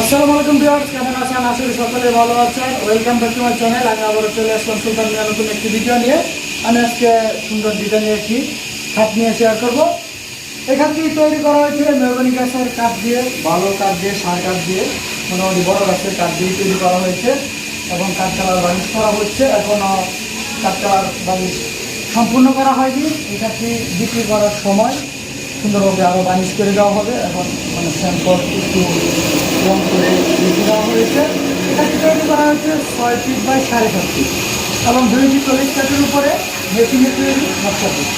আসসালামু আলাইকুম ভিউয়ার্স, কেমন আছেন? আশা করি সকলে ভালো আছেন। Welcome back to my channel আমি আবারও চলে আসলাম সুলতান মিয়া নতুন একটি ভিডিও নিয়ে। আমি আজকে সুন্দর ডিজাইনের একটি খাট নিয়ে শেয়ার করব। এই খাটটি তৈরি করা হয়েছে মেহগনি গাছের কাঠ দিয়ে ভালো কাঠ দিয়ে, সার কাঠ দিয়ে, মোটামুটি বড় গাছের কাঠ দিয়ে তৈরি করা হয়েছে এবং কাঠ কালার বানিশ করা হচ্ছে। এখনও কাঠ কালার বানিশ সম্পূর্ণ করা হয়নি। এই খাটটি বিক্রি করার সময় সুন্দরভাবে আরও বানিশ করে দেওয়া হবে। এখন মানে স্যাম্পল একটু রং করে লিখে দেওয়া হয়েছে। এটাকে তৈরি করা হয়েছে ছয় ফিট বাই সাড়ে সাত ফিট এবং দুইটি চল্লিশ কাঠের উপরে মেশিনে তৈরি নকশা ফিট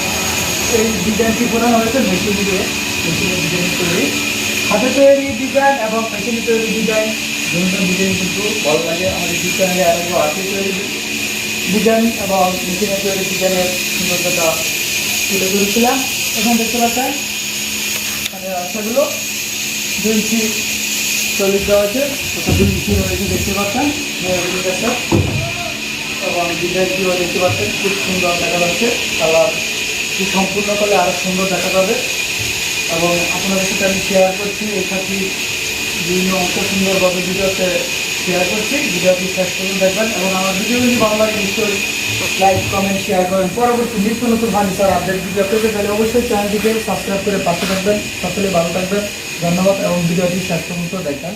এই ডিজাইনটি করানো হয়েছে মেশিন দিয়ে। মেশিনের ডিজাইন তৈরি। হাতে তৈরি ডিজাইন এবং মেশিনে তৈরি ডিজাইন বিভিন্ন ডিজাইন কিন্তু ভালো লাগে, আমাদের চ্যানেলে আরও হাতে তৈরি ডিজাইন এবং মেশিনে তৈরি ডিজাইনের সুন্দরতা তুলে ধরেছিলাম। এখন দেখতে পাচ্ছেন রাস্তাগুলো দুই ইঞ্চি চল্লিশ দেওয়া আছে কোথাও দুই ইঞ্চি রয়েছে দেখতে পাচ্ছেন? কাছে এবং দেখতে পাচ্ছেন, খুব সুন্দর দেখা যাচ্ছে। কালার সম্পূর্ণ করলে আরও সুন্দর দেখা যাবে। এবং আপনাদের সাথে আমি শেয়ার করছি এই খাতি বিভিন্ন অংশ সুন্দরভাবে ভিডিওতে শেয়ার করছি। ভিডিওটি শেষ করুন দেখবেন। এবং আমার ভিডিওগুলি ভালো লাগে, নিশ্চয়ই লাইক কমেন্ট শেয়ার করেন। পরবর্তী নিত্য নতুন ফার্নিচার আপডেট ভিডিও পেতে তাহলে অবশ্যই চ্যানেলটিকে সাবস্ক্রাইব করে পাশে থাকবেন। সকলে ভালো থাকবেন। ধন্যবাদ এবং ভিডিওটি শেষ পর্যন্ত দেখান